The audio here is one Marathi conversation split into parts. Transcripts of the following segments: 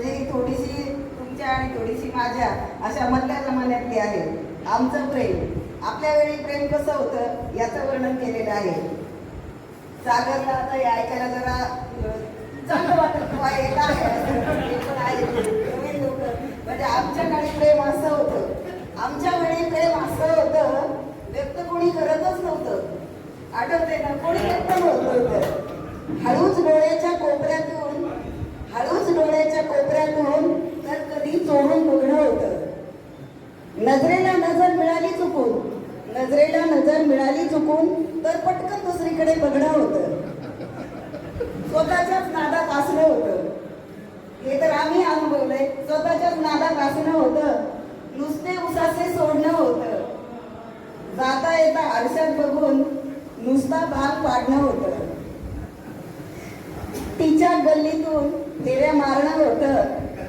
म्हणजे थोडीशी तुमच्या आणि थोडीशी माझ्या अशा मधल्या जमान्यातली आहे. आमचं प्रेम. आपल्या वेळी प्रेम कसं होतं याचं वर्णन केलेलं आहे. सागरला आता हे ऐकायला जरा चांगलं वाटत. आहे म्हणजे आमच्या काळी प्रेम असं होतं. आमच्या वेळी प्रेम असं होतं व्यक्त कोणी करतच नव्हतं. आठवते ना? कोणी व्यक्त नव्हतं हळूच डोळ्याच्या कोपऱ्यातून हळूच डोळ्याच्या कोपऱ्यातून तर कधी चोरून बघणं होतं नजरेला नजर मिळाली चुकून. नजरेला नजर मिळाली चुकून तर पटकन दुसरीकडे बघणं होतं. स्वतःच्याच नादात असणं होतं. हे तर आम्ही अनुभवलंय. स्वतःच्याच नादात असणं होतं. नुसते उसाचे सोडणं होतं. जाता येता आरशात बघून नुसता भाग पाडणं होतं. तिच्या गल्लीतून फेऱ्या मारणं होतं.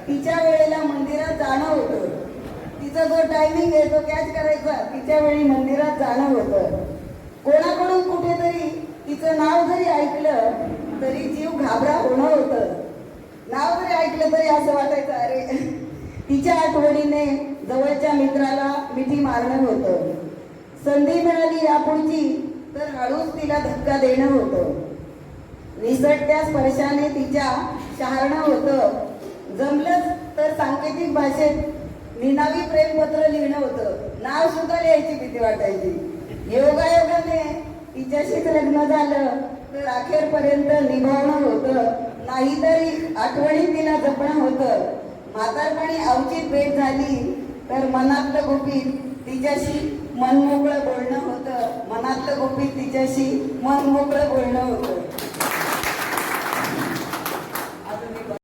तिच्या वेळेला मंदिरात जाणं होतं तिचा जो टायमिंग आहे तो कॅच करायचा. तिच्या वेळी मंदिरात जाणं होतं. कोणाकडून कुठेतरी तिचं नाव जरी ऐकलं तरी जीव घाबरा होणं होतं. नाव जरी ऐकलं तरी असं वाटायचं अरे तिच्या आठवणीने जवळच्या मित्राला मिठी मारणं होतं. संधी मिळाली यापुढची तर हळूच तिला धक्का देणं होतं. निसटत्या स्पर्शाने तिच्या शहारणं होतं. जमलंच तर सांकेतिक भाषेत निनावी प्रेमपत्र लिहिणं होतं. नाव सुद्धा लिहायची भीती वाटायची. योगायोगाने तिच्याशीच लग्न झालं तर अखेरपर्यंत निभावणं होतं. नाहीतरी आठवणी तिला जपणं होतं. म्हातारपणी अवचित भेट झाली तर मनातलं गोपीत तिच्याशी मनमोकळं बोलणं होतं. मनातलं गोपीत तिच्याशी मनमोकळं बोलणं होतं.